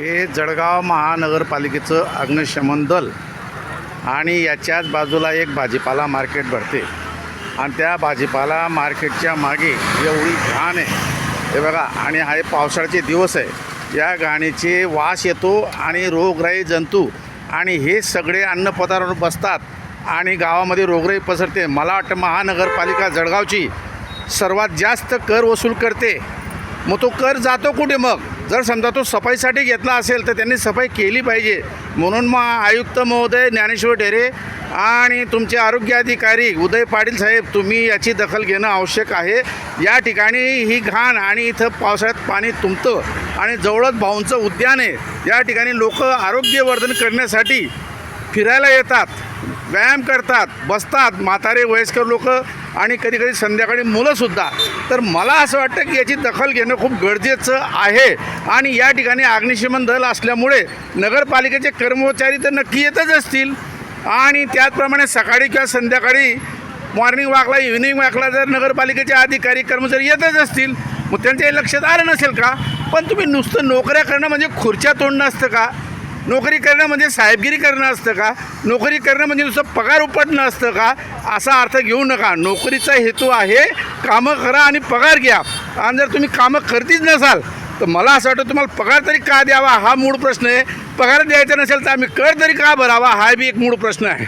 हे जळगाव महानगरपालिकेचं अग्निशमन दल आणि याच्याच बाजूला एक भाजीपाला मार्केट भरते. आणि त्या भाजीपाला मार्केटच्या मागे एवढी घाण आहे. हे बघा आणि हा हे पावसाळ्याचे दिवस आहे. या घाणीचे वास येतो आणि रोगराई जंतू आणि हे सगळे अन्नपदार्थ बसतात आणि गावामध्ये रोगराई पसरते. मला वाटतं महानगरपालिका जळगावची सर्वात जास्त कर वसूल करते. मग तो कर जातो कुठे मग? जर समजा तो सफाईसाठी घेतला असेल तर त्यांनी सफाई केली पाहिजे. म्हणून मग आयुक्त महोदय ज्ञानेश्वर ढेरे आणि तुमचे आरोग्य अधिकारी उदय पाटील साहेब तुम्ही याची दखल घेणं आवश्यक आहे. या ठिकाणी ही घाण आणि इथं पावसाळ्यात पाणी तुंबतं आणि जवळच भाऊंचं उद्यान आहे. या ठिकाणी लोक आरोग्यवर्धन करण्यासाठी फिरायला येतात व्यायाम करतात बसतात. म्हातारे वयस्कर लोक आणि कधी कधी संध्याकाळी मुलंसुद्धा तर मला असं वाटतं की याची दखल घेणं खूप गरजेचं आहे. आणि या ठिकाणी अग्निशमन दल असल्यामुळे नगरपालिकेचे कर्मचारी तर नक्की येतच असतील. आणि त्याचप्रमाणे सकाळी किंवा संध्याकाळी मॉर्निंग वॉकला इव्हिनिंग वॉकला जर नगरपालिकेचे अधिकारी कर्मचारी येतच असतील मग त्यांच्या लक्षात आलं नसेल का? पण तुम्ही नुसतं नोकऱ्या करणं म्हणजे खुर्च्या तोडणं असतं का? नोकरी करणं म्हणजे साहेबगिरी करणं असतं का? नोकरी करणं म्हणजे नुसतं पगार उपटणं असतं का? असा अर्थ घेऊ नका. नोकरीचा हेतू आहे कामं करा आणि पगार घ्या. आणि जर तुम्ही कामं करतीच नसाल तर मला असं वाटतं तुम्हाला पगार तरी का द्यावा? हा मूळ प्रश्न आहे. पगार द्यायचा नसेल तर आम्ही कर तरी का भरावा? हा बी एक मूळ प्रश्न आहे.